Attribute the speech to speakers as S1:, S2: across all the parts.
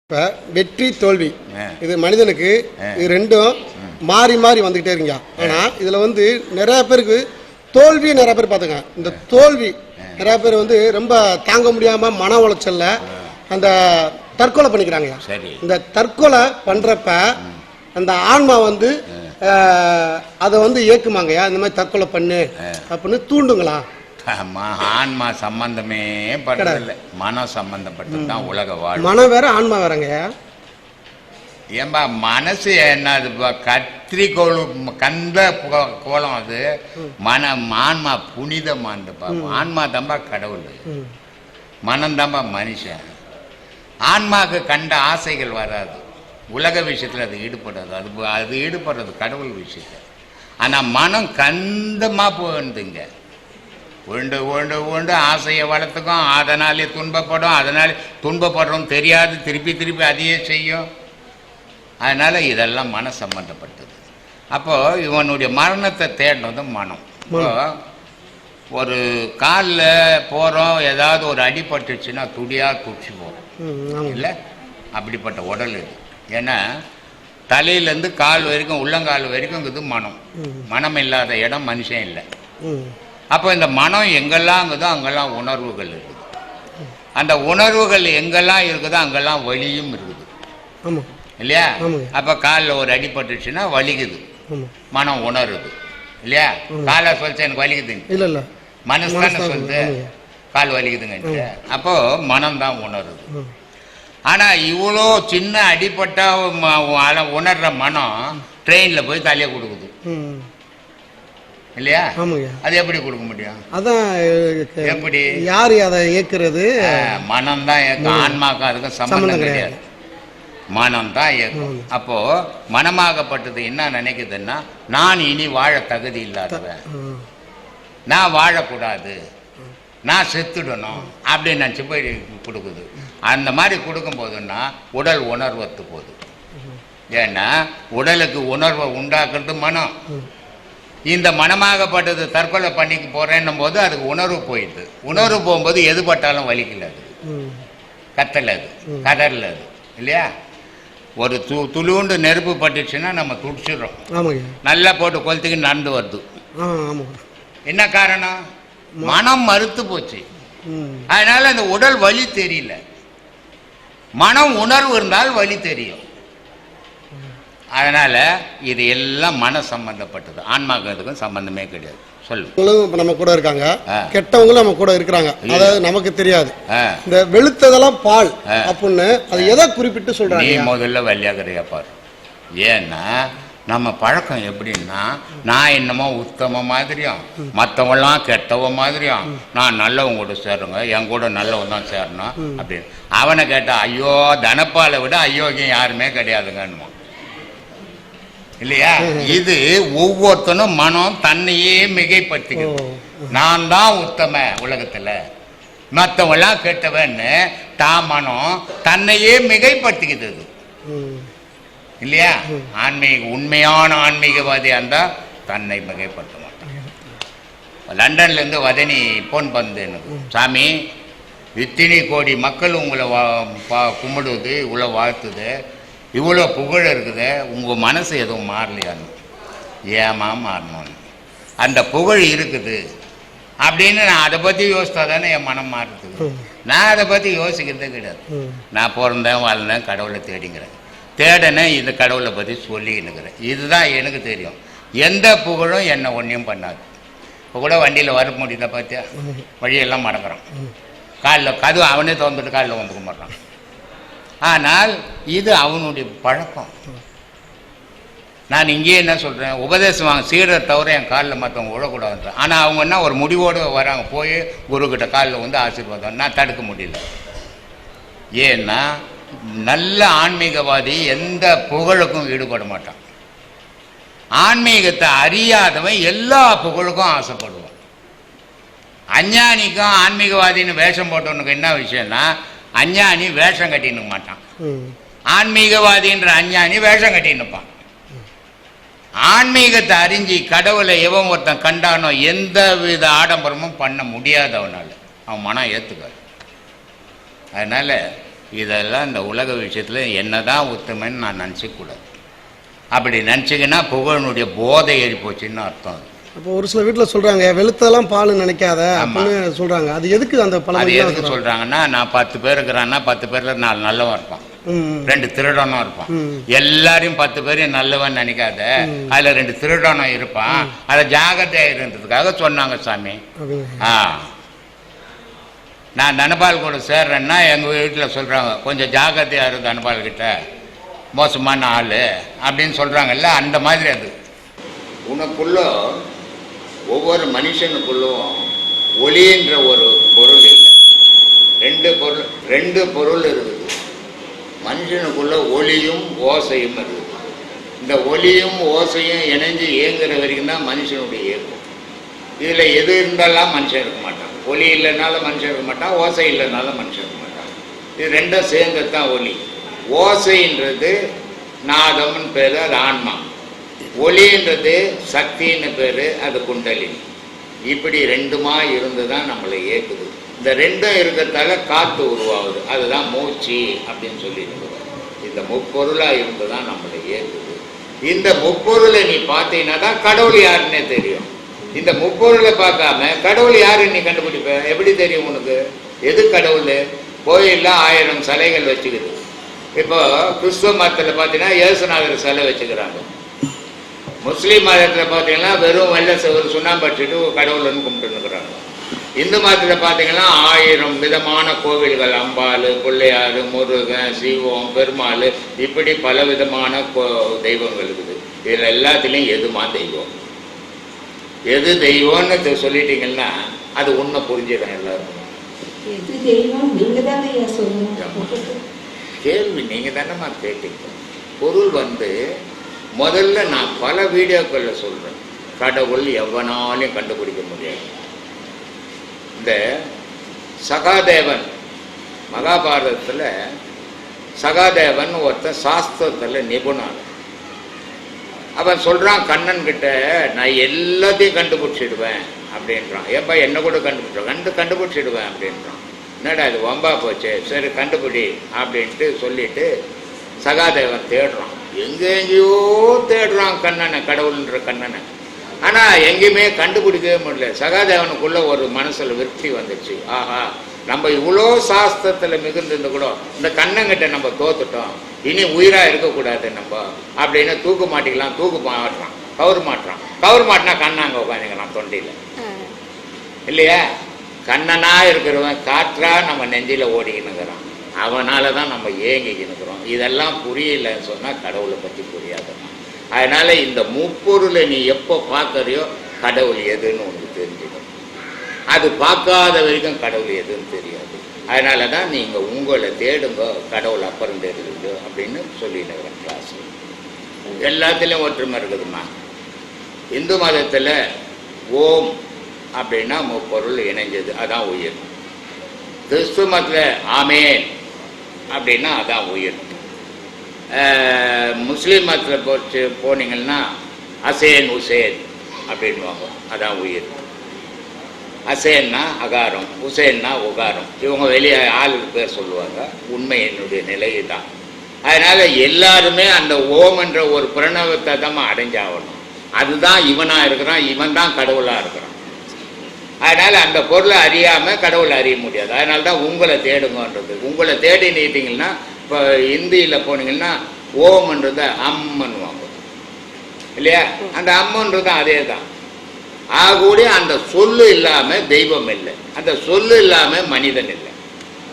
S1: இப்போ வெற்றி தோல்வி. இது மனிதனுக்கு இது ரெண்டும் மாறி மாறி வந்துக்கிட்டே இருங்க ஆனால் இதில் வந்து நிறைய பேருக்கு தோல்வி நிறைய பேர் பார்த்துங்க. இந்த தோல்வி நிறைய பேர் வந்து ரொம்ப தாங்க முடியாமல் மன உளைச்சல்ல அந்த தற்கொலை பண்ணிக்கிறாங்க.
S2: சரி.
S1: இந்த தற்கொலை பண்ணுறப்ப அந்த ஆன்மா வந்து அதை வந்து ஏக்குமாங்கய்யா இந்த மாதிரி தற்கொலை பண்ணு அப்படின்னு தூண்டுங்களா?
S2: ஆன்மா சம்பந்தமே படுறதில்லை. மனம் சம்பந்தப்பட்டது தான் உலக வாழ்
S1: மனம் வேற ஆன்மா வேறங்கய்யா
S2: ஏன்பா மனசு என்னது பா, கத்திரிக்கோள் கந்த கோலம் அது. மன ஆன்மா புனிதமானதுப்பா ஆன்மா தான்பா கடவுள்.
S1: ம்.
S2: மனம் தான்பா மனுஷன். ஆன்மாவுக்கு கண்ட ஆசைகள் வராது. உலக விஷயத்தில் அது ஈடுபடாது. அது அது ஈடுபடுறது கடவுள் விஷயத்தில். ஆனால் மனம் கந்தமாக போகுதுங்க உருண்டு உருண்டு உருண்டு ஆசையை வளர்த்துக்கும். அதனாலே துன்பப்படும். அதனாலே துன்பப்படுறோம் தெரியாது. திருப்பி திருப்பி அதையே செய்யும். அதனால் இதெல்லாம் மன சம்பந்தப்பட்டது. அப்போது இவனுடைய மரணத்தை தேடினது மனம். இப்போ ஒரு காலில் போகிறோம் ஏதாவது ஒரு அடிபட்டுச்சுன்னா துடியாக துடிச்சு போகிறோம் இல்லை? அப்படிப்பட்ட உடல் இது. ஏன்னா தலையிலேருந்து கால் வரைக்கும் உள்ளங்கால் வரைக்கும் இது மனம் மனம் இல்லாத இடம் மனுஷன் இல்லை. அப்போ இந்த மனம் எங்கெல்லாம் இருக்குதோ அங்கெல்லாம் உணர்வுகள் இருக்குது. அந்த உணர்வுகள் எங்கெல்லாம் இருக்குதோ அங்கெல்லாம் வலியும் இருக்குது. இல்லையா. அப்போ காலில் ஒரு அடிபட்டுச்சுன்னா வலிக்குது. மனம் உணருது. இல்லையா? காலை சொல்லிச்சு எனக்கு வலிக்குதுங்க.
S1: இல்லை இல்லை.
S2: மனசு தானே சொல்லுது. கால் வலிக்குதுங்க அப்போ மனம் தான் உணருது.
S1: ம்
S2: ஆனால் இவ்வளோ சின்ன அடிப்பட்டா உணர்ற மனம் ட்ரெயினில் போய் தலையை கொடுக்குது. இல்லையா? அது எப்படி கொடுக்க முடியும்?
S1: அதான்
S2: எப்படி?
S1: யார் அதை இயக்குறது
S2: மனம் தான் அதுக்கும்
S1: சம்பந்தம்
S2: சம்பந்தம்
S1: கிடையாது.
S2: மனம் தான் இயக்கும் அப்போ மனமாகப்பட்டது என்ன நினைக்குதுன்னா நான் இனி வாழ தகுதி இல்லாதவன். நான் வாழக்கூடாது. நான் செத்துடணும் அப்படின்னு நினச்சி போய் கொடுக்குது. அந்த மாதிரி கொடுக்கும்போதுன்னா உடல் உணர்வத்து போகுது. ஏன்னா உடலுக்கு உணர்வை உண்டாக்குறது மனம். இந்த மனமாகப்பட்டது தற்கொலை பண்ணிக்க போறேன்னும் போது அதுக்கு உணர்வு போயிடுது. உணர்வு போகும்போது எது பட்டாலும் வலிக்கல அது. கத்தல அது. கதறல அது. இல்லையா? ஒரு து துளுண்டு நெருப்பு பட்டுச்சுன்னா நம்ம துடிச்சிடுறோம்
S1: ஆமாங்க.
S2: நல்லா போட்டு கொளுத்துக்கு நடந்து வருது.
S1: ஆ
S2: என்ன காரணம்? மனம் மறுத்து போச்சு. அதனால அந்த உடல் வலி தெரியல. மனம் உணர்வு இருந்தால் வலி தெரியும். அதனால இது எல்லாம் மன சம்பந்தப்பட்டது ஆன்மாக்கிறதுக்கும் சம்பந்தமே கிடையாது. சொல்லு.
S1: நம்ம கூட இருக்காங்க. கெட்டவங்களும் நம்ம கூட இருக்கிறாங்க. அதாவது நமக்கு தெரியாது. இந்த வெளுத்ததெல்லாம் பால். அப்படின்னு அது எதை குறிப்பிட்டு
S2: நீ
S1: சொல்றாங்க
S2: முதல்ல வழியாகிறையா பாரு. ஏன்னா நம்ம பழக்கம் எப்படின்னா நான் என்னமோ உத்தம மாதிரியும். மற்றவங்களாம் கெட்டவ மாதிரியும். நான் நல்லவங்க கூட சேருங்க என் கூட நல்லவன் தான் சேரணும் அப்படின்னு. அவனை கேட்டா ஐயோ தனப்பாலை விட அயோக்கியம் யாருமே கிடையாதுங்கன்னு இல்லையா? இது ஒவ்வொருத்தனும் மனம் தன்னையே மிகைப்படுத்திக்குது நான் தான் உத்தம உலகத்துல. மற்றவங்களாம் கெட்டவன்னு தான் மனம் தன்னையே மிகைப்படுத்திக்குது இது.
S1: ம்
S2: இல்லையா ஆன்மீக உண்மையான ஆன்மீகவாதியா இருந்தா தன்னை மிகைப்படுத்த மாட்டான். லண்டன்ல இருந்து வதனி போன் பண்ணது எனக்கு சாமி இத்தனை கோடி மக்கள் உங்களை வா- பா- கும்பிடுவது இவ்வளோ வாழ்த்துது. இவ்வளோ புகழ் இருக்குது உங்கள் மனசு எதுவும் மாறலையான்னு ஏமா மாறணும்னு. அந்த புகழ் இருக்குது. அப்படின்னு நான் அதை பற்றி யோசித்தா தானே என் மனம் மாறுறது நான் அதை பற்றி யோசிக்கிறதே கிடையாது. நான் பிறந்தேன் வாழ்ந்தேன் கடவுளை தேடிங்கிறேன். தேடினேன் இந்த கடவுளை பற்றி சொல்லிக்கினுக்கிறேன் இதுதான் எனக்கு தெரியும். எந்த புகழும் என்னை ஒன்றையும் பண்ணாது. இப்போ கூட வண்டியில் வர முடியல பார்த்தியா வழியெல்லாம் மடங்குறான் காலில் கதவு அவனே திறந்துட்டு காலில் வந்துக்க மாட்டான் ஆனால் இது அவனுடைய பழக்கம். நான் இங்கேயே என்ன சொல்கிறேன் உபதேசம் வாங்க சீடர் தவிர என் காலில் மற்றவங்க விழக்கூடாது ஆனால் அவங்க என்ன ஒரு முடிவோடு வராங்க போய் குருக்கிட்ட காலில் வந்து ஆசீர்வாதம். நான் தடுக்க முடியல. ஏன்னா நல்ல ஆன்மீகவாதி எந்த புகழுக்கும் ஈடுபட மாட்டான். ஆன்மீகத்தை அறியாதவன் எல்லா புகழுக்கும் ஆசைப்படுவான். அஞ்ஞானிக்கும் ஆன்மீகவாதின்னு வேஷம் போட்டவனுக்கு என்ன விஷயம்னா அஞ்ஞானி வேஷம் கட்டின்னு மாட்டான். ஆன்மீகவாதின்ற அஞ்ஞானி வேஷம் கட்டின்னுப்பான் ஆன்மீகத்தை அறிஞ்சு கடவுளை எவன் ஒருத்தன் கண்டானோ எந்த வித ஆடம்பரமும் பண்ண முடியாதவனால அவன் மனம் ஏற்றுக்காது அதனால் இதெல்லாம் இந்த உலக விஷயத்தில் என்னதான் உத்தமைன்னு நான் நினச்சிக்கூடாது அப்படி நினச்சிங்கன்னா புகழனுடைய போதை ஏறி போச்சுன்னு அர்த்தம் அது.
S1: அப்போ ஒரு சில வீட்டில் சொல்றாங்க வெளுத்தெல்லாம் பால் நினைக்காத. அப்படின்னு சொல்றாங்க. அது எதுக்கு அந்த
S2: அது
S1: பழமொழி
S2: எதுக்கு சொல்கிறாங்கன்னா நான் பத்து பேர் இருக்கிறான்னா பத்து பேரில் நாலு நல்லவன் இருப்பான். ரெண்டு திருடனும் இருப்பான். எல்லாரையும் பத்து பேரையும் நல்லவன் நினைக்காத. அதுல ரெண்டு திருடனும் இருப்பான். அதை ஜாகிரதையா இருந்ததுக்காக சொன்னாங்க சாமி. ஆ. நான் தனபால் கூட சேர்றேன்னா எங்கள் வீட்டில் சொல்கிறாங்க கொஞ்சம் ஜாக்கிரதையா இரு தனபால் கிட்ட. மோசமான ஆள். அப்படின்னு சொல்கிறாங்கல்ல அந்த மாதிரி அது. உனக்குள்ள ஒவ்வொரு மனுஷனுக்குள்ளும் ஒளின்ற ஒரு பொருள் இல்லை. ரெண்டு பொருள் ரெண்டு பொருள் இருக்குது. மனுஷனுக்குள்ள ஒளியும் ஓசையும் இருக்குது. இந்த ஒளியும் ஓசையும் இணைஞ்சு இயங்குற வரைக்கும் தான் மனுஷனுடைய இயக்கம் இதில் எது இருந்தாலும் மனுஷன் இருக்க மாட்டான். ஒளி இல்லைனாலும் மனுஷன் இருக்க மாட்டான். ஓசை இல்லைனாலும் மனுஷன் இருக்க மாட்டான். இது ரெண்டும் சேர்ந்தது தான் ஒளி. ஓசைன்றது நாதம்னு பேர் அது ஆன்மா. ஒளின்றது சக்தின்னு பேர் அது குண்டலினி. இப்படி ரெண்டுமா இருந்து தான் நம்மளை இயக்குது. இந்த ரெண்டும் இருக்கிறதால காற்று உருவாகுது. அதுதான் மூச்சு அப்படின்னு சொல்லிட்டு இந்த முப்பொருளாக இருந்து தான் நம்மளை இயக்குது. இந்த முப்பொருளை நீ பார்த்தீங்கன்னா தான் கடவுள் யாருன்னே தெரியும். இந்த முப்பொருளை பார்க்காம கடவுள் யாருன்னு நீ கண்டுபிடிப்ப? எப்படி தெரியும் உனக்கு? எது கடவுள்? கோயிலில் ஆயிரம் சிலைகள் வச்சுக்குது இப்போ கிறிஸ்துவ மதத்தில் பார்த்தீங்கன்னா இயேசுநாதர் சிலை வச்சுக்கிறாங்க. முஸ்லீம் மதத்தில் பார்த்தீங்கன்னா வெறும் வெள்ளை செவரு சுண்ணாம்பு அடிச்சுட்டு கடவுள்னு கும்பிட்டுருக்குறாங்க இந்து மதத்தில் பார்த்தீங்கன்னா ஆயிரம் விதமான கோவில்கள் அம்பாள் பிள்ளையார் முருகன் சிவம் பெருமாள் இப்படி பல விதமான கோ தெய்வங்கள் இருக்குது. இதில் எல்லாத்துலேயும் எதுமா தெய்வம்? எது தெய்வம்னு சொல்லிட்டீங்கன்னா அது உண்மை புரிஞ்சிடும் எல்லாருக்கும். கேள்வி நீங்கள் தானேம்மா கேட்டீங்க. பொருள் வந்து முதல்ல நான் பல வீடியோக்களில் சொல்கிறேன் கடவுள் எவனாலையும் கண்டுபிடிக்க முடியாது. இந்த சகாதேவன் மகாபாரதத்தில் சகாதேவன் ஒருத்தன் சாஸ்திரத்தில் நிபுணன் அவன் சொல்கிறான் கண்ணன் கிட்ட நான் எல்லாத்தையும் கண்டுபிடிச்சிடுவேன் அப்படின்றான். ஏப்பா என்ன கூட கண்டுபிடிச்ச கண்டு கண்டுபிடிச்சிடுவேன் அப்படின்றான். என்னடா இது வம்பா போச்சு? சரி கண்டுபிடி அப்படின்ட்டு சொல்லிட்டு சகாதேவன் தேடுறான். எங்கெங்கேயோ தேடுறான் கண்ணனை கடவுள்ன்ற கண்ணனை. ஆனால் எங்கேயுமே கண்டுபிடிக்கவே முடியல. சகாதேவனுக்குள்ள ஒரு மனசில் விருத்தி வந்துச்சு. ஆஹா நம்ம இவ்வளோ சாஸ்திரத்தில் மிகுந்திருந்து கூட இந்த கண்ணங்கிட்ட நம்ம தோத்துட்டோம். இனி உயிராக இருக்கக்கூடாது நம்ம. அப்படின்னு தூக்கு மாட்டிக்கலாம் தூக்கு மாட்டுறான் கவுர் மாட்டுறான். கவுர் மாட்டினா கண்ணாங்க உட்காந்துக்கிறான் தொண்டையில். இல்லையா? கண்ணனா இருக்கிறவன் காற்றா நம்ம நெஞ்சில ஓடிக்கினுங்கிறான் அவனால தான் நம்ம ஏங்கிக்கினுக்கிறோம் இதெல்லாம் புரியலன்னு சொன்னால் கடவுளை பற்றி புரியாதம்மா அதனால் இந்த முப்பொருளை நீ எப்போ பார்க்கறியோ கடவுள் எதுன்னு உனக்கு தெரிஞ்சிடும். அது பார்க்காத வரைக்கும் கடவுள் எதுன்னு தெரியாது. அதனால தான் நீங்கள் உங்களை தேடுங்க கடவுள் அப்புறம் தெரியுங்க அப்படின்னு சொல்லிடுறேன் கிளாஸ் எல்லாத்துலேயும் ஒற்றுமை இருக்குதுமா. இந்து மதத்தில் ஓம் அப்படின்னா முப்பொருள் இணைஞ்சது. அதான் உயிர். கிறிஸ்துவ மதத்தில் ஆமேன். அப்படின்னா அதான் உயிர். முஸ்லீம் மதத்தில் போச்சு போனீங்கன்னா அசேன் உசேன் அப்படின்வாங்க அதான் உயிர். அசேன்னா அகாரம் உசேன்னா உகாரம். இவங்க வெளியே ஆளுக்கு பேர் சொல்லுவாங்க. உண்மை என்னுடைய நிலை தான் அதனால் எல்லாருமே அந்த ஓம்ன்ற ஒரு பிரணவத்தை தான் அடைஞ்சாகணும். அதுதான் இவனாக இருக்கிறான் இவன் தான் கடவுளாக இருக்கிறான். அதனால அந்த பொருளை அறியாம கடவுளை அறிய முடியாது. அதனால தான் உங்களை தேடுங்கன்றது உங்களை தேடி நீட்டிங்கன்னா இப்போ இந்தியில் போனீங்கன்னா ஓம்ன்றத அம்மன்னுவாங்க இல்லையா? அந்த அம்மன்றது அதே தான் ஆகக்கூடிய அந்த சொல்லு இல்லாம தெய்வம் இல்லை. அந்த சொல்லு இல்லாம மனிதன் இல்லை.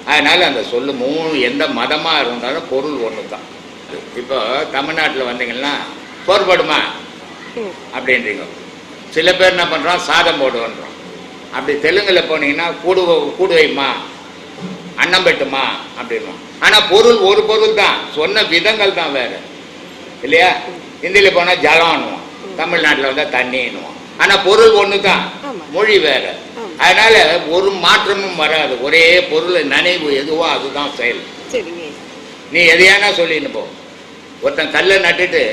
S2: அதனால அந்த சொல்லு மூணு எந்த மதமா இருந்தாலும் பொருள் ஒன்று தான் இப்போ தமிழ்நாட்டில் வந்தீங்கன்னா போர்படுமா அப்படின்றீங்க. சில பேர் என்ன பண்றான்? சாதம் போடுவோன்றான். அப்படி தெலுங்குல போனீங்கன்னா கூடு கூடு வைமா அன்னம் பெட்டுமா அப்படின்னும் ஆனா பொருள் ஒரு பொருள் தான். சொன்ன விதங்கள் தான் வேற. இல்லையா? ஹிந்தியில போனா ஜலம்னுவான் தமிழ்நாட்டில் வந்தால் தண்ணின்னுவோம் ஆனால் பொருள் ஒன்று தான். மொழி வேற. அதனால ஒரு மாற்றமும் வராது. ஒரே பொருள் நினைவு எதுவோ அதுதான் செயல். நீ எதையானா சொல்லின்னு போ. ஒருத்தன் கல்லை நட்டுட்டு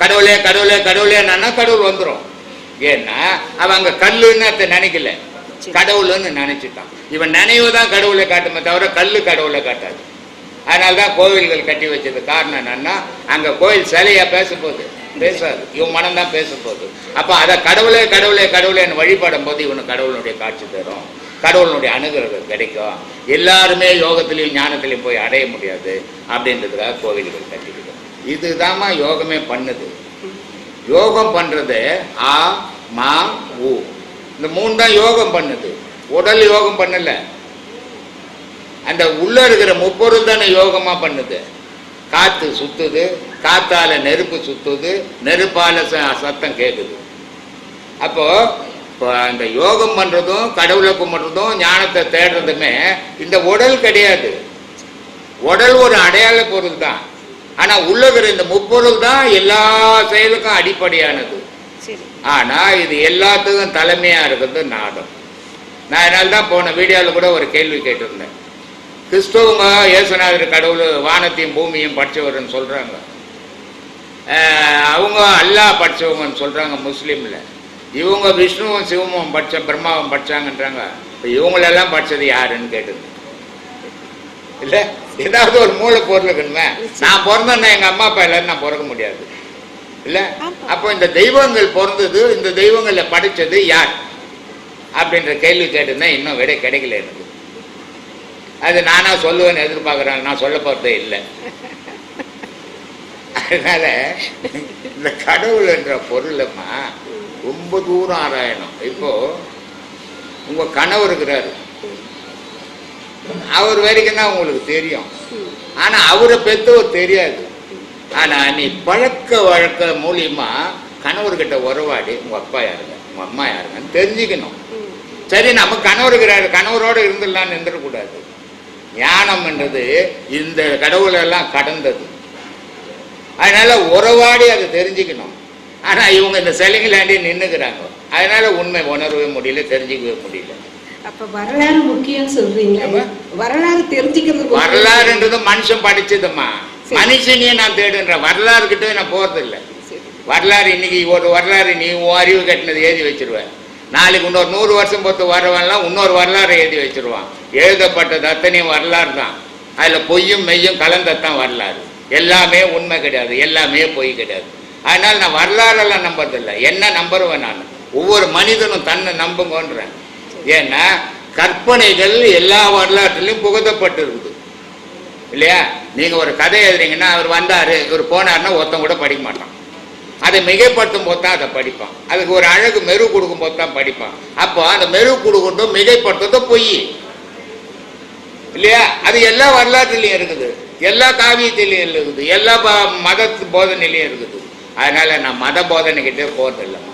S2: கடவுளே கடவுளே கடவுளே நானா கடவுள் வந்துடும் ஏன்னா அவன் அங்க கல்லுன்னு அதை நினைக்கல. கடவுள்னு நினைச்சிட்டான். இவன் நினைவு தான் கடவுளை காட்டுமே தவிர கல்லு கடவுளை காட்டாது. அதனால தான் கோவில்கள் கட்டி வச்சது காரணம் என்னன்னா அங்க கோயில் சிலையா பேச போகுது பேசாது. இவன் மனம் தான் பேச போகுது அப்ப அதை கடவுளே கடவுளே கடவுளேன்னு வழிபடும் போது இவனுக்கு கடவுளுடைய காட்சி தரும். கடவுளுடைய அனுகிரகம் கிடைக்கும். எல்லாருமே யோகத்திலையும் ஞானத்திலையும் போய் அடைய முடியாது அப்படின்றதுக்காக கோவில்கள் கட்டிக்கிட்டோம் இதுதாம்மா யோகமே பண்ணுது. யோகம் பண்றது ஆ மா ஊ இந்த மூணு தான் யோகம் பண்ணுது. உடல் யோகம் பண்ணல. அந்த உள்ள இருக்கிற முப்பொருள் தானே யோகமா பண்ணுது. காத்து சுத்துது காத்தால நெருப்பு சுத்துது நெருப்பால ச- சத்தம் கேட்குது அப்போ இப்போ அந்த யோகம் பண்றதும் கடவுளை கும்பிட்றதும் ஞானத்தை தேடுறதுமே இந்த உடல் கிடையாது. உடல் ஒரு அடையாள பொருள் தான். ஆனா உள்ள இருக்கிற இந்த முப்பொருள் தான் எல்லா செயலுக்கும் அடிப்படையானது. ஆனா இது எல்லாத்துக்கும் தலைமையா இருக்கிறது நாதம். நான் அதனால தான் போன வீடியோவில் கூட ஒரு கேள்வி கேட்டிருந்தேன். கிறிஸ்தவங்க இயேசுநாதர் கடவுள் வானத்தையும் பூமியும் படிச்சவர்னு சொல்றாங்க. ஆஹ் அவங்க அல்லாஹ் படிச்சவங்கன்னு சொல்றாங்க முஸ்லீம்ல. இவங்க விஷ்ணுவும் சிவமும் படிச்ச பிரம்மாவும் படிச்சாங்கன்றாங்க. இப்போ இவங்களெல்லாம் படிச்சது யாருன்னு கேட்டிருந்தேன். இல்ல ஏதாவது ஒரு மூளை பொருள் இருக்கணுமே நான் பிறந்தேன்னா எங்க அம்மா அப்பா எல்லாரும் நான் பிறக்க முடியாது. இல்ல. அப்போ இந்த தெய்வங்கள் பிறந்தது இந்த தெய்வங்களை படைச்சது யார்? அப்படின்ற கேள்வி கேட்டிருந்தேன் இன்னும் விடை கிடைக்கல எனக்கு. அது நானா சொல்லுவேன்னு எதிர்பார்க்குறேன் நான் சொல்ல போறதே இல்லை. அதனால இந்த கடவுள் என்ற பொருளம்மா ரொம்ப தூரம் ஆராயணும். இப்போ உங்க கணவர் இருக்கிறாரு. அவர் வரைக்கும் தான் உங்களுக்கு தெரியும். ஆனா அவரை பெற்றவர் தெரியாது. ஆனா நீ பழக்க வழக்க மூலியமா கணவர்கிட்ட உறவாடி உங்க அப்பா யாருங்க உங்க அம்மா யாருங்கன்னு தெரிஞ்சுக்கணும். சரி நம்ம கணவருக்கு கணவரோட இருந்துடலாம்னு நின்றக்கூடாது ஞானம்ன்றது இந்த கடவுளெல்லாம் கடந்தது. அதனால உறவாடி அதை தெரிஞ்சுக்கணும். ஆனா இவங்க இந்த சிலைங்களாண்டி நின்னுக்கிறாங்க. அதனால உண்மை உணரவே முடியல தெரிஞ்சுக்கவே முடியல.
S3: அப்ப வரலாறு முக்கியம் சொல்றீங்களா.
S2: ஆமா.
S3: வரலாறு தெரிஞ்சுக்கிறது.
S2: வரலாறுன்றது மனுஷன் படிச்சதும்மா.
S3: சரி.
S2: மனுஷனையே நான் தேடுன்ற வரலாறு கிட்ட நான் போறது இல்லை வரலாறு இன்னைக்கு ஒரு வரலாறு நீ உன் அறிவு கட்டினது எழுதி வச்சிருவேன் நாளைக்கு இன்னொரு நூறு வருஷம் பொறுத்து வரவன்லாம் இன்னொரு வரலாறு எழுதி வச்சிருவான். எழுதப்பட்டது அத்தனையும் வரலாறு தான். அதில் பொய்யும் மெய்யும் கலந்ததான் வரலாறு. எல்லாமே உண்மை கிடையாது. எல்லாமே பொய் கிடையாது. அதனால நான் வரலாறெல்லாம் நம்புறதில்லை. என்ன நம்புறவன் நான்? ஒவ்வொரு மனிதனும் தன்னை நம்புங்கன்றேன். ஏன்னா கற்பனைகள் எல்லா வரலாற்றிலும் புகத்தப்பட்டுருக்குது. இல்லையா? நீங்க ஒரு கதை எழுதுறீங்கன்னா அவர் வந்தாரு இவர் போனாருன்னா ஒருத்தன் கூட படிக்க மாட்டான். அதை மிகைப்படுத்தும் போது தான் அதை படிப்பான். அதுக்கு ஒரு அழகு மெரு கொடுக்கும் போது தான் படிப்பான். அப்போ அந்த மெரு கொடுக்கட்டும் மிகைப்படுத்துறதும் பொய். இல்லையா? அது எல்லா வரலாற்றுலையும் இருக்குது. எல்லா காவியத்திலையும் இருக்குது. எல்லா மத போதனையிலையும் இருக்குது. அதனால நான் மத போதனைக்கிட்டே போறதில்லைம்மா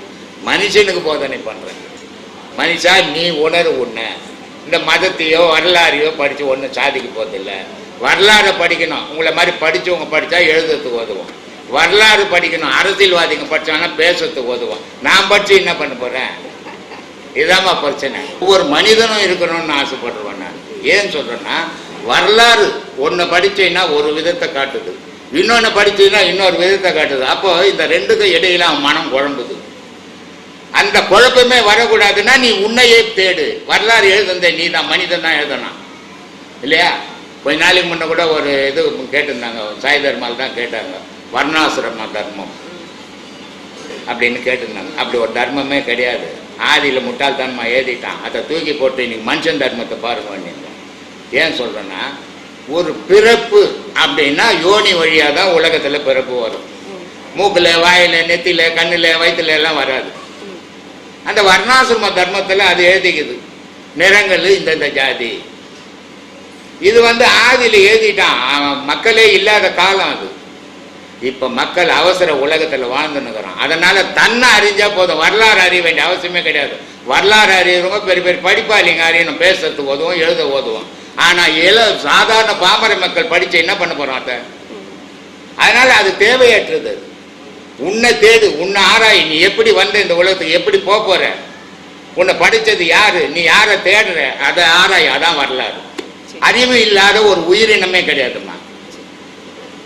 S2: மனுஷனுக்கு போதனை பண்றேன். மனுஷா நீ உணர்வு உன்னை. இந்த மதத்தையோ வரலாறையோ படித்து ஒன்றும் சாதிக்க போதில்லை வரலாறை படிக்கணும். உங்களை மாதிரி படித்தவங்க படித்தா எழுதுறதுக்கு உதவும். வரலாறு படிக்கணும். அரசியல்வாதிங்க படிச்சாங்கன்னா பேசுறதுக்கு உதவும். நான் படித்து என்ன பண்ண போகிறேன் இதாம்மா பிரச்சனை. ஒவ்வொரு மனிதனும் இருக்கணும்னு ஆசைப்படுறேன் நான். ஏன் சொல்கிறேன்னா வரலாறு. ஒன்று படித்தேன்னா ஒரு விதத்தை காட்டுது. இன்னொன்று படித்தீங்கன்னா இன்னொரு விதத்தை காட்டுது. அப்போ இந்த ரெண்டுக்கும் இடையில அவன் மனம் குழம்புது. அந்த குழப்பமே வரக்கூடாதுன்னா நீ உன்னையே தேடு. வரலாறு எழுதுந்த நீ தான் மனிதன் தான் எழுதணும் இல்லையா? கொஞ்ச நாளைக்கு முன்ன கூட ஒரு இது கேட்டிருந்தாங்க சாய் தர்மால் தான் கேட்டாங்க வர்ணாசிரம தர்மம் அப்படின்னு கேட்டிருந்தாங்க. அப்படி ஒரு தர்மமே கிடையாது. ஆதியில் முட்டாள்தனமா எழுதிட்டான். அதை தூக்கி போட்டு இன்னைக்கு மனுஷன் தர்மத்தை பாருங்க நீங்க ஏன் சொல்றேன்னா ஒரு பிறப்பு அப்படின்னா யோனி வழியாக தான் உலகத்தில் பிறப்பு வரும். மூக்கில் வாயில் நெத்தியில் கண்ணில் வயிற்றுல எல்லாம் வராது. அந்த வர்ணாசிரம தர்மத்தில் அது எழுதிக்குது. நிறங்கள் இந்தந்த ஜாதி. இது வந்து ஆதியில் எழுதிட்டான். மக்களே இல்லாத காலம் அது. இப்போ மக்கள் அவசர உலகத்தில் வாழ்ந்துன்னுக்குறான் அதனால தன்னை அறிஞ்சால் போதும். வரலாறு அறிய வேண்டிய அவசியமே கிடையாது. வரலாறு அறியறவங்க பெரிய பெரிய படிப்பாளிங்க அறியணும். பேசுறதுக்கு உதவும் எழுத உதவும். ஆனால் இள சாதாரண பாமர மக்கள் படித்து என்ன பண்ண போறோம் அதை அதனால் அது தேவையற்றது அது. உன்னை தேடு உன்னை ஆராய். நீ எப்படி வந்த இந்த உலகத்துக்கு? எப்படி போக போற? உன்னை படிச்சது யாரு? நீ யாரை தேடுற? அதை ஆராய் அதான் வரலாறு. அறிவு இல்லாத ஒரு உயிரினமே கிடையாதும்மா.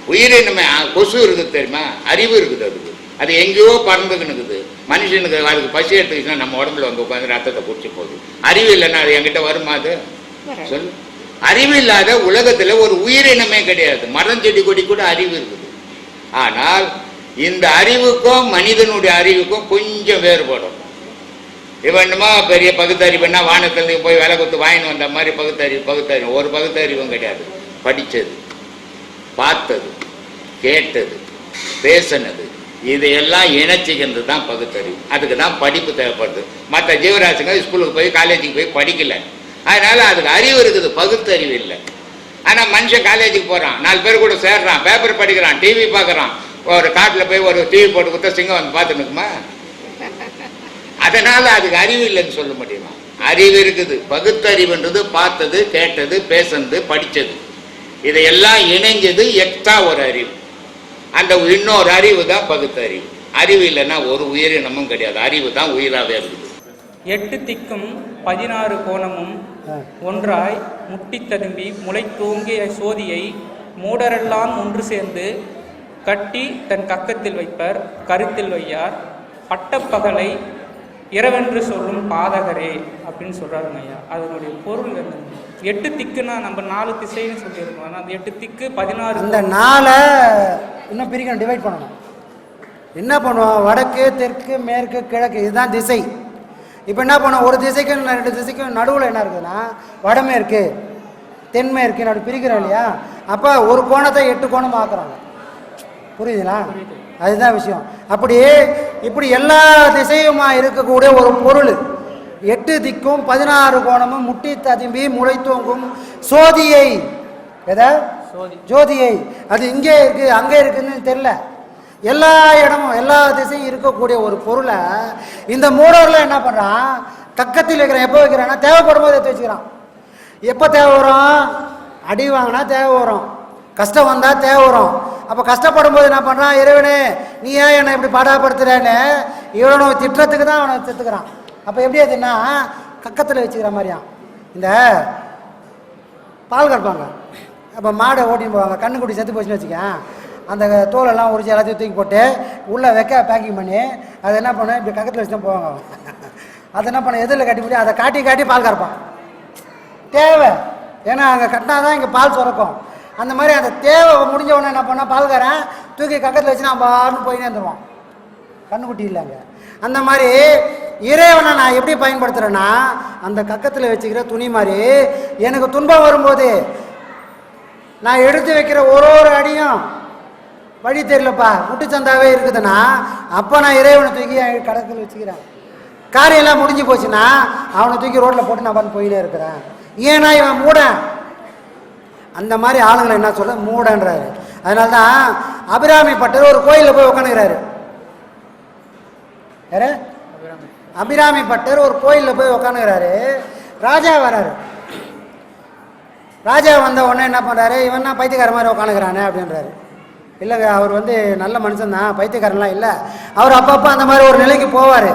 S2: உயிரினமே கொசு இருக்குது தெரியுமா? அறிவு இருக்குது அதுக்கு அது எங்கேயோ பறந்துக்கின்னு இருக்குது. மனுஷனுக்கு அதுக்கு பசி எடுத்துக்கிச்சுன்னா நம்ம உடம்புல வந்து உட்காந்து ரத்தத்தை குடிச்சு போகுது. அறிவு இல்லைன்னா அது என்கிட்ட வருமா அது. சொல்லு அறிவு இல்லாத உலகத்துல ஒரு உயிரினமே கிடையாது. மரம் செடி கொடி கூட அறிவு இருக்குது. ஆனால் இந்த அறிவுக்கும் மனிதனுடைய அறிவுக்கும் கொஞ்சம் வேறுபடும். இவன் என்னமோ பெரிய பகுத்தறிவுன்னா வானத்துல போய் வேலை கொடுத்து வாங்கின்னு வந்த மாதிரி பகுத்தறிவு பகுத்தறிவு. ஒரு பகுத்தறிவும் கிடையாது. படித்தது பார்த்தது கேட்டது பேசினது இதையெல்லாம் இணைச்சிக்கிறது தான் பகுத்தறிவு. அதுக்கு தான் படிப்பு தேவைப்படுது. மற்ற ஜீவராசிங்க ஸ்கூலுக்கு போய் காலேஜுக்கு போய் படிக்கல. அதனால அதுக்கு அறிவு இருக்குது பகுத்தறிவு இல்லை. ஆனால் மனுஷன் காலேஜுக்கு போகிறான் நாலு பேர் கூட சேர்றான் பேப்பர் படிக்கிறான் டிவி பார்க்குறான் ஒரு காட்டில் போய் ஒரு டிவி போட்டு கொடுத்தா சிங்கம் வந்து பார்த்து நிற்குமா அதனால அதுக்கு அறிவு இல்லைன்னு சொல்ல முடியுமா? அறிவு இருக்குது. பகுத்தறிவுன்றது பார்த்தது கேட்டது பேசுனது படிச்சது இதையெல்லாம் இணைஞ்சது எக்ஸ்ட்ரா ஒரு அறிவு. அந்த இன்னொரு அறிவு தான் பகுத்தறிவு. அறிவு இல்லைன்னா ஒரு உயிரினமும் கிடையாது. அறிவு தான் உயிராகவே இருக்குது.
S4: எட்டு திக்கும் பதினாறு கோணமும் ஒன்றாய் முட்டித் ததும்பி முளை தூங்கிய சோதியை மூடரெல்லாம் ஒன்று சேர்ந்து கட்டி தன் கக்கத்தில் வைப்பர் கருத்தில் வையார் பட்டப்பகலை இரவென்று சொல்லும் பாதகரே அப்படின்னு சொல்கிறாருங்க ஐயா. அதனுடைய பொருள் என்ன? எட்டு திக்குன்னா நம்ம நாலு திசைன்னு சொல்லியிருக்கோம். ஆனா அந்த எட்டு திக்கு பதினாறு
S5: இந்த நாளை இன்னும் பிரிக்கணும் டிவைட் பண்ணணும். என்ன பண்ணுவோம்? வடக்கு தெற்கு மேற்கு கிழக்கு இதுதான் திசை. இப்போ என்ன பண்ணுவோம்? ஒரு திசைக்கும் ரெண்டு திசைக்கும் நடுவில் என்ன இருக்குதுன்னா வடமேற்கு தென்மேற்கு நடு பிரிக்கிறோம் இல்லையா? அப்போ ஒரு கோணத்தை எட்டு கோணம் ஆக்குறாங்க. புரியுதுங்களா? அதுதான் விஷயம். அப்படி இப்படி எல்லா திசையுமா இருக்கக்கூடிய ஒரு பொருள் எட்டு திக்கும் பதினாறு கோணமும் முட்டி ததும்பி முளை தூங்கும் சோதியை எதை? ஜோதியை. அது இங்கே இருக்கு அங்கே இருக்குன்னு தெரியல எல்லா இடமும் எல்லா திசையும் இருக்கக்கூடிய ஒரு பொருளை இந்த மூடரில் என்ன பண்ணுறான் கக்கத்தில் வைக்கிறான் எப்போ வைக்கிறான்னா தேவைப்படும் போது எடுத்து வச்சுக்கிறான். எப்போ தேவை வரும்? அடி வாங்கினா தேவை வரும். கஷ்டம் வந்தால் தேவை வரும். அப்போ கஷ்டப்படும் போது என்ன பண்ணுறான் இறைவனே நீ ஏன் என்னை இப்படி பாடாப்படுத்துறேன்னு இவனை திட்டத்துக்கு தான் அவனை திட்டுக்கிறான் அப்போ எப்படி அதுன்னா கக்கத்தில் வச்சுக்கிற மாதிரியா? இந்த பால் கறப்பாங்க. அப்போ மாடை ஓட்டின்னு போவாங்க. கண்ணுக்குட்டி செத்து போச்சுன்னு வச்சுக்கேன். அந்த தோலெல்லாம் உரிச்சு எல்லாத்தையும் தூக்கி போட்டு உள்ளே வைக்க பேக்கிங் பண்ணி அதை என்ன பண்ண? இப்படி கக்கத்தில் வச்சு தான் போவாங்க அதை என்ன பண்ண? எதிரில் கட்டி போட்டு அதை காட்டி காட்டி பால் கறப்பான். தேவை. ஏன்னா அங்கே கட்டினா தான் இங்கே பால் சுரக்கும். அந்த மாதிரி அந்த தேவை முடிஞ்ச உடனே என்ன பண்ணால் பால்காரன் தூக்கி கக்கத்தில் வச்சு நான் பாருன்னு போயினே இருந்துருவான். கண்ணுக்குட்டி இல்லைங்க அந்த மாதிரி இறைவனை நான் எப்படி பயன்படுத்துகிறேன்னா அந்த கக்கத்தில் வச்சுக்கிற துணி மாதிரி எனக்கு துன்பம் வரும்போது நான் எடுத்து வைக்கிற ஒரு ஒரு அடியும் வழி தெரியலப்பா. முட்டுச்சந்தாவே இருக்குதுன்னா அப்போ நான் இறைவனை தூக்கி என் கடத்தில் வச்சுக்கிறேன். காரியெல்லாம் முடிஞ்சு போச்சுன்னா அவனை தூக்கி ரோட்டில் போட்டு நான் பண்ண போயினே இருக்கிறேன். ஏன்னா இவன் மூடன். அந்த மாதிரி ஆளுங்களை என்ன சொல்ல? மூடன்றாரு. அதனால தான் அபிராமி பட்டர் ஒரு கோயிலில் போய் உட்காந்துக்கிறாரு யாரு? அபிராமி பட்டர் ஒரு கோயிலில் போய் உக்காந்துக்கிறாரு. ராஜா வராரு. ராஜா வந்த உடனே என்ன பண்ணுறாரு இவன் பைத்தியக்கார மாதிரி உட்காந்துக்கிறானே அப்படின்றாரு. இல்லைங்க அவர் வந்து நல்ல மனுஷன்தான் பைத்தியக்காரன்லாம் இல்லை. அவர் அப்பப்போ அந்த மாதிரி ஒரு நிலைக்கு போவார்.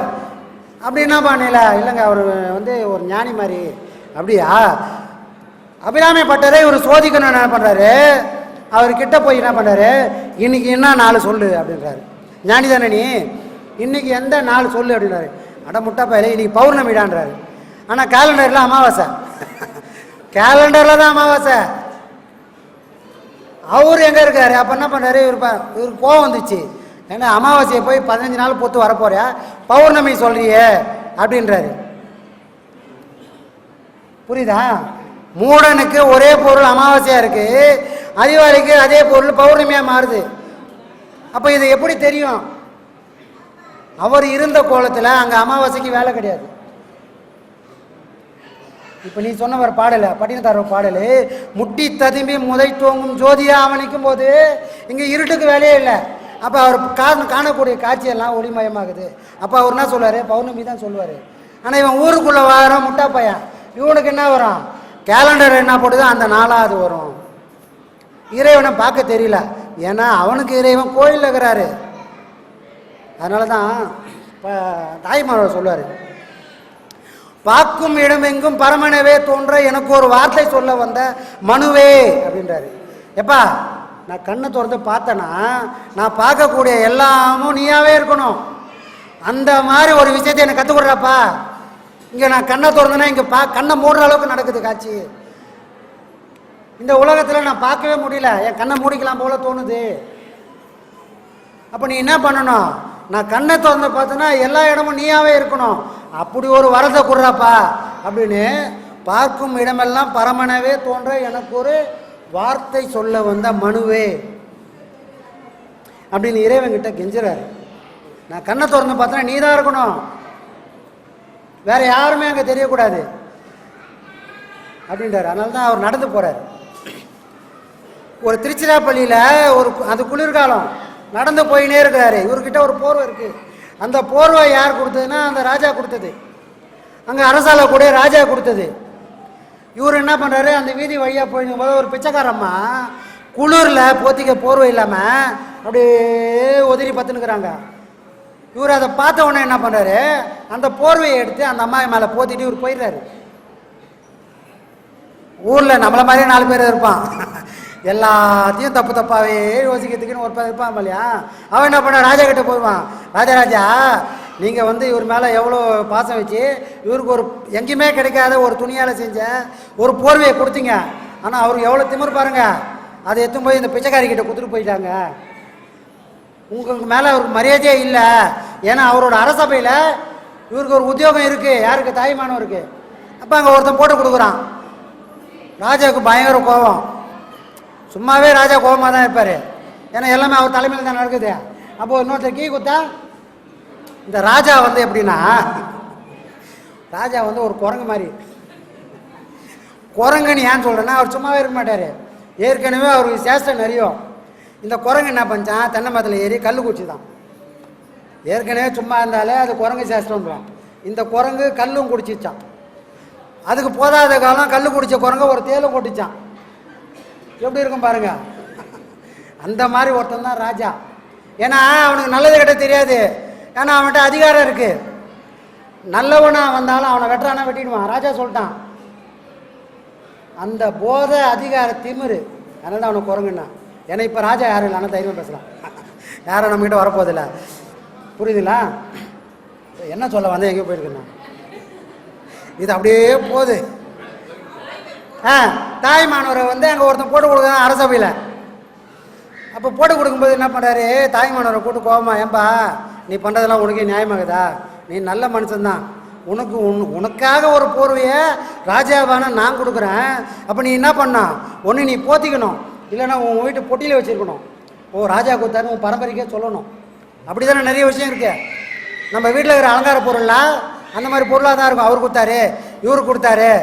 S5: அப்படி என்ன பண்ணல இல்லைங்க அவர் வந்து ஒரு ஞானி மாதிரி. அப்படியா? அபிராமி பட்டரை இவர் சோதிக்கணும் என்ன பண்ணுறாரு அவர் கிட்ட போய் என்ன பண்ணுறாரு இன்னைக்கு என்ன நாள் சொல்லு அப்படின்றாரு. ஞானி தானே நீ? இன்னைக்கு எந்த நாள் சொல்லு அப்படின்றாரு. அட முட்டா இன்றைக்கி இன்னைக்கு பௌர்ணமிடான்றாரு. ஆனால் கேலண்டரில் அமாவாசை. கேலண்டரில் தான் அமாவாசை. அவர் எங்கே இருக்காரு? அப்போ என்ன பண்ணுறாரு இவர் இவர் இவருக்கு கோவம் வந்துச்சு. ஏன்னா அமாவாசையை போய் பதினஞ்சு நாள் பொத்து வரப்போறியா? பௌர்ணமி சொல்றியே அப்படின்றாரு. புரியுதா? மூடனுக்கு ஒரே பொருள் அமாவாசையா இருக்கு அறிவாளிக்கு அதே பொருள் பௌர்ணமியா மாறுது. அப்போ இது எப்படி தெரியும்? அவர் இருந்த கோலத்தில் அங்கே அமாவாசைக்கு வேலை கிடையாது. இப்போ நீ சொன்ன ஒரு பாடல பட்டினத்தார பாடல் முட்டி ததும்பி முதை தோங்கும் ஜோதியா அவனிக்கும் போது இங்கே இருட்டுக்கு வேலையே இல்லை. அப்போ அவர் காண காணக்கூடிய காட்சியெல்லாம் ஒளிமயமாகுது. அப்போ அவர் என்ன சொல்லுவார்? பௌர்ணமி தான் சொல்லுவார். ஆனால் இவன் ஊருக்குள்ளே வாரம் முட்டா பையன் இவனுக்கு என்ன வரும்? கேலண்டர் என்ன போடுதோ அந்த நாளாக அது வரும். இறைவனை பார்க்க தெரியல. ஏன்னா அவனுக்கு இறைவன் கோயிலில் இருக்கிறாரு. அதனால தான் இப்போ தாய்மானவர் சொல்லுவார். பார்க்கும் இடமெங்கும் பரமனவே தோன்ற எனக்கு ஒரு வார்த்தை சொல்ல வந்த மனுவே அப்படின்றாரு. எப்பா நான் கண்ணை திறந்து பார்த்தேன்னா நான் பார்க்கக்கூடிய எல்லாமும் நீயாவே இருக்கணும். அந்த மாதிரி ஒரு விஷயத்தை எனக்கு கற்றுக் கொடுறாப்பா. இங்கே நான் கண்ணை திறந்தேன்னா இங்கே பா கண்ணை மூடுற அளவுக்கு நடக்குது காட்சி. இந்த உலகத்தில் நான் பார்க்கவே முடியல. என் கண்ணை மூடிக்கலாம் போல தோணுது. அப்போ நீ என்ன பண்ணணும்? நான் கண்ணை திறந்து பார்த்தேன்னா எல்லா இடமும் நீயாவே இருக்கணும். அப்படி ஒரு வரத்தை கொடுறாப்பா. அப்படின்னு பார்க்கும் இடமெல்லாம் பரமனவே தோன்ற எனக்கு ஒரு வார்த்தை சொல்ல வந்த மனுவே. அப்படின்னு இறைவன்கிட்ட கெஞ்சுறாரு. நான் கண்ணை திறந்து பார்த்தேன்னா நீ தான் இருக்கணும். வேற யாருமே அங்கே தெரியக்கூடாது. அப்படின்றார். அதனால தான் அவர் நடந்து போகிறார் ஒரு திருச்சிராப்பள்ளியில் ஒரு அது குளிர்காலம். நடந்து போயினே இருக்கிறாரு. இவர்கிட்ட ஒரு போர்வை இருக்குது அந்த போர்வை யார் கொடுத்ததுன்னா அந்த ராஜா கொடுத்தது. அங்கே அரசால கூட ராஜா கொடுத்தது. இவர் என்ன பண்ணுறாரு அந்த வீதி வழியாக போயிடும் போது ஒரு பிச்சைக்காரம்மா குளிரில் போத்திக்க போர்வை இல்லாமல் அப்படியே உதறி பத்துனுக்குறாங்க இவர் அதை பார்த்த உடனே என்ன பண்ணுறாரு அந்த போர்வையை எடுத்து அந்த அம்மா மேலே போத்திட்டு இவர் போயிடுறாரு. ஊரில் நம்மளை மாதிரியே நாலு பேர் இருப்பான். எல்லாத்தையும் தப்பு தப்பாவே யோசிக்கிறதுக்குன்னு ஒரு இருப்பான் இல்லையா அவன் என்ன பண்ண ராஜா கிட்ட போயிடுவான் ராஜா நீங்கள் வந்து இவர் மேலே எவ்வளோ பாசம் வச்சு இவருக்கு ஒரு எங்கேயுமே கிடைக்காத ஒரு துணியால் செஞ்ச ஒரு போர்வையை கொடுத்தீங்க. ஆனால் அவருக்கு எவ்வளோ திமிர் பாருங்க. அதை எடுத்துன்னு போய் இந்த பிச்சைக்காரி கிட்டே கொடுத்துட்டு போயிட்டாங்க. உங்களுக்கு மேலே அவருக்கு மரியாதையே இல்லை. ஏன்னா அவரோட அரசபையில் இவருக்கு ஒரு உத்தியோகம் இருக்குது யாருக்கு? தாய்மானவருக்கு. அப்போ அங்கே ஒருத்தன் போட்டு கொடுக்குறான். ராஜாவுக்கு பயங்கர கோபம். சும்மாவே ராஜா கோபமாக தான் இருப்பார். ஏன்னா எல்லாமே அவர் தலைமையில் தான் நடக்குது. அப்போது இன்னொருத்தர் கீ குத்தா இந்த ராஜா வந்து எப்படின்னா ராஜா வந்து ஒரு குரங்கு மாதிரி. குரங்குன்னு ஏன் சொல்கிறேன்னா அவர் சும்மாவே இருக்க மாட்டார். ஏற்கனவே அவருக்கு சேஷ்டம் நிறையும். இந்த குரங்கு என்ன பண்ணிச்சான் தென்னை மரத்தில் ஏறி கல் குச்சி தான் ஏற்கனவே சும்மா இருந்தாலே அது குரங்கு சேஷ்டம்ன்றான் இந்த குரங்கு கல்லும் குடிச்சிச்சான். அதுக்கு போதாத காலம் கல் குடித்த குரங்க ஒரு தேலும் கொட்டிச்சான். எப்படி இருக்கும் பாருங்க? அந்த மாதிரி ஒருத்தன் தான் ராஜா. ஏன்னா அவனுக்கு நல்லது கிட்ட தெரியாது. ஏன்னா அவன்கிட்ட அதிகாரம் இருக்குது நல்லவனா வந்தாலும் அவனை வெட்டுறானா வெட்டிடுவான். ராஜா சொல்லிட்டான். அந்த போதை அதிகார திமிரு. அதனால தான் அவனுக்கு குரங்குன்னா. ஏன்னா இப்போ ராஜா யாரும் இல்லை ஆனால் தைரியம் பேசலாம். யாரும் நம்மகிட்ட வரப்போதில்ல புரியுதுங்களா? என்ன சொல்ல வந்தேன் எங்கேயோ போயிருக்கேன் இது அப்படியே போகுது. ஆ தாய் மாணவரை வந்து அங்கே ஒருத்தன் போட்டு கொடுக்குறான் அரசபையில் அப்போ போட்டு கொடுக்கும்போது என்ன பண்ணுறாரு தாய் மாணவரை கூட்டு கோவமா ஏன்பா நீ பண்ணுறதெல்லாம் உனக்கே நியாயமாகுதா? நீ நல்ல மனுஷன்தான். உனக்கு உன் உனக்காக ஒரு போர்வையை ராஜாவான நான் கொடுக்குறேன். அப்போ நீ என்ன பண்ணா ஒன்று நீ போத்திக்கணும். இல்லைன்னா உன் வீட்டு பொட்டியில் வச்சுருக்கணும். ஓ ராஜா கொடுத்தாரு உன் பரம்பரைக்கே சொல்லணும். அப்படி தானே நிறைய விஷயம் இருக்கு. நம்ம வீட்டில் இருக்கிற அலங்கார பொருள்லாம் அந்த மாதிரி பொருளாக தான் இருக்கும். அவர் கொடுத்தாரு இவர் கொடுத்தாரு.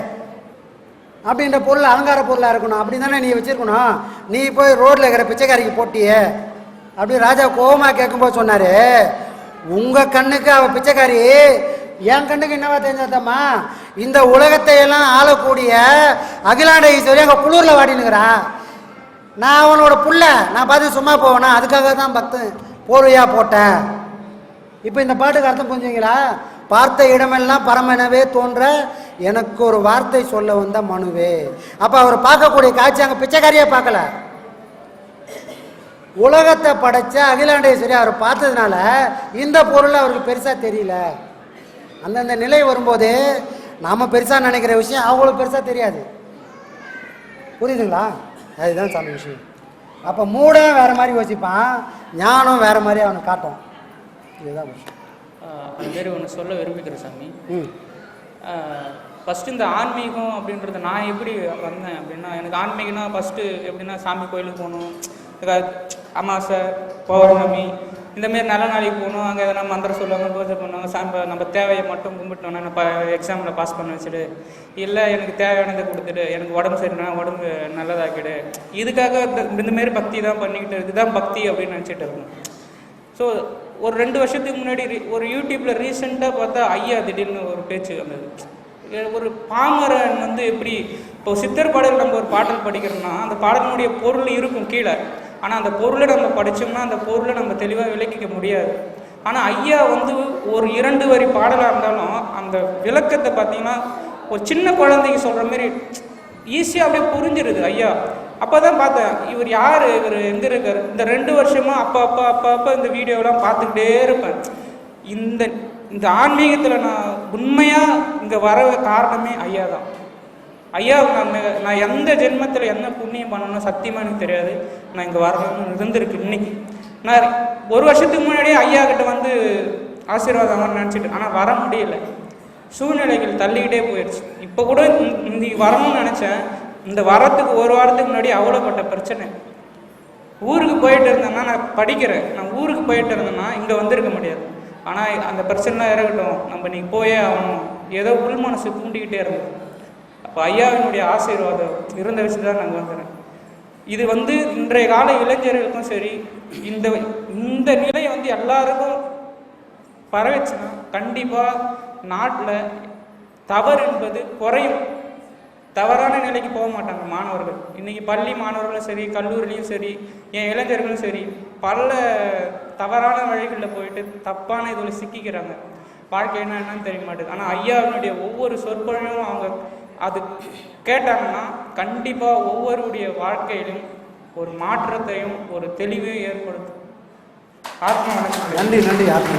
S5: அப்படின்ற பொருள் அலங்கார பொருளாக இருக்கணும். அப்படி தானே நீ வச்சிருக்கணும். நீ போய் ரோட்டில் இருக்கிற பிச்சைக்காரிக்கு போட்டியே. அப்படி ராஜா கோபமாக கேட்கும்போது சொன்னார் உங்கள் கண்ணுக்கு அவள் பிச்சைக்காரி என் கண்ணுக்கு என்னவா தெரிஞ்சதம்மா இந்த உலகத்தை எல்லாம் ஆளக்கூடிய அகிலாண்ட ஈஸ்வரி அங்கே குளூரில் வாடினுங்கிறா நான் அவனோட புள்ள. நான் பார்த்து சும்மா போவேனா? அதுக்காக தான் பக்தன் போர்வையாக போட்டேன். இப்போ இந்த பாட்டுக்கு அர்த்தம் புரிஞ்சுங்களா? பார்த்த இடமெல்லாம் பரமெனவே தோன்ற எனக்கு ஒரு வார்த்தை சொல்ல வந்த மனுவே. அப்போ அவர் பார்க்கக்கூடிய காட்சி அங்கே பிச்சைக்காரியாக பார்க்கல. உலகத்தை படைச்ச அகிலாண்டேஸ்வரி அவர் பார்த்ததுனால இந்த பொருள் அவருக்கு பெருசாக தெரியல. அந்தந்த நிலை வரும்போது நாம் பெருசாக நினைக்கிற விஷயம் அவங்களுக்கு பெருசாக தெரியாது. புரியுதுங்களா? அதுதான் சாமி விஷயம். அப்போ மூடம் வேற மாதிரி யோசிப்பான் ஞானம் வேற மாதிரி அவனுக்கு காட்டும். இதுதான் விஷயம்.
S4: அது மாரி ஒன்று சொல்ல விரும்புகிறேன் சாமி.
S5: ம்.
S4: ஃபஸ்ட்டு இந்த ஆன்மீகம் அப்படின்றத நான் எப்படி வந்தேன் அப்படின்னா எனக்கு ஆன்மீகம்னா ஃபஸ்ட்டு எப்படின்னா சாமி கோயிலுக்கு போகணும் அமாவாசை பௌர்ணமி இந்தமாரி நல்ல நாளைக்கு போகணும். அங்கே எதனா மந்திரம் சொல்லுவாங்க பூஜை பண்ணுவாங்க. சாமி நம்ம தேவையை மட்டும் கும்பிட்டோன்னா நம்ம எக்ஸாமில் பாஸ் பண்ண வச்சுடு. இல்லை எனக்கு தேவையானதை கொடுத்துடு. எனக்கு உடம்பு சரினா உடம்பு நல்லதாக்கிடு. இதுக்காக இந்த இந்தமாரி பக்தி தான் பண்ணிக்கிட்டு இதுதான் பக்தி அப்படின்னு நினச்சிட்டு இருக்கணும் ஸோ ஒரு ரெண்டு வருஷத்துக்கு முன்னாடி ஒரு யூடியூப்பில் ரீசெண்டாக பார்த்தா ஐயா திடீர்னு ஒரு பேச்சு வந்தது. ஒரு பாமரன் வந்து எப்படி இப்போ சித்தர் பாடல் நம்ம ஒரு பாடல் படிக்கிறோம்னா அந்த பாடலினுடைய பொருள் இருக்கும் கீழே. ஆனால் அந்த பொருளை நம்ம படித்தோம்னா அந்த பொருளை நம்ம தெளிவாக விளக்கிக்க முடியாது. ஆனால் ஐயா வந்து ஒரு இரண்டு வரி பாடலாக இருந்தாலும் அந்த விளக்கத்தை பார்த்தீங்கன்னா ஒரு சின்ன குழந்தைக்கு சொல்கிற மாதிரி ஈஸியாக அப்படியே புரிஞ்சிருது ஐயா. அப்போ தான் பார்த்தேன் இவர் யார்? இவர் எங்கே இருக்கார்? இந்த ரெண்டு வருஷமாக அப்போ அப்போ அப்போ அப்போ இந்த வீடியோலாம் பார்த்துக்கிட்டே இருப்பேன். இந்த இந்த ஆன்மீகத்தில் நான் உண்மையாக இங்கே வர காரணமே ஐயா தான் ஐயா நான் நான் எந்த ஜென்மத்தில் என்ன புண்ணியம் பண்ணணும்னு சத்தியமாக எனக்கு தெரியாது. நான் இங்கே வரணும்னு இருந்திருக்கு இன்னைக்கு. நான் ஒரு வருஷத்துக்கு முன்னாடியே ஐயா கிட்ட வந்து ஆசீர்வாதம் நினச்சிட்டு ஆனால் வர முடியல. சூழ்நிலைகள் தள்ளிக்கிட்டே போயிடுச்சு இப்போ கூட இந்த- வரணும்னு நினச்சேன். இந்த வரத்துக்கு ஒரு வாரத்துக்கு முன்னாடி அவ்வளோப்பட்ட பிரச்சனை. ஊருக்கு போயிட்டு இருந்தேன்னா நான் படிக்கிறேன். நான் ஊருக்கு போயிட்டு இருந்தேன்னா இங்கே வந்திருக்க முடியாது. ஆனால் அந்த பிரச்சனைலாம் இறக்கட்டும் நம்ம நீ போயே ஆகணும். ஏதோ உள் மனசு தூண்டிக்கிட்டே இருந்தோம் அப்போ ஐயாவினுடைய ஆசீர்வாதம் இருந்த வச்சு தான் நாங்கள் வந்துடுறேன் இது வந்து இன்றைய கால இளைஞர்களுக்கும் சரி இந்த இந்த நிலை வந்து எல்லாருக்கும் பரவச்சுன்னா கண்டிப்பாக நாட்டில் தவறு என்பது குறையும். தவறான நிலைக்கு போக மாட்டாங்க மாணவர்கள். இன்றைக்கி பள்ளி மாணவர்களும் சரி கல்லூரிலையும் சரி என் இளைஞர்களும் சரி பல தவறான வழிகளில் போயிட்டு தப்பான இதில் சிக்கிக்கிறாங்க. வாழ்க்கைன்னா என்னன்னு தெரிய மாட்டேங்குது. ஆனால் ஐயாவினுடைய ஒவ்வொரு சொற்பொழிவும் அவங்க அது கேட்டாங்கன்னா கண்டிப்பாக ஒவ்வொருடைய வாழ்க்கையிலும் ஒரு மாற்றத்தையும் ஒரு தெளிவையும் ஏற்படுத்தும். ஆத்மா
S5: நன்றி நன்றி ஆத்மா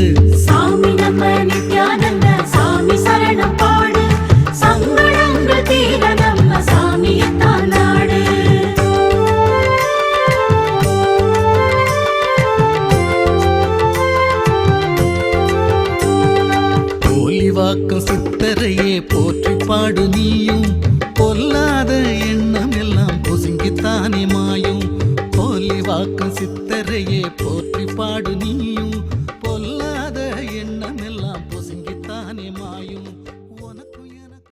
S6: சித்தரையே போற்றி பாடு நீயும்.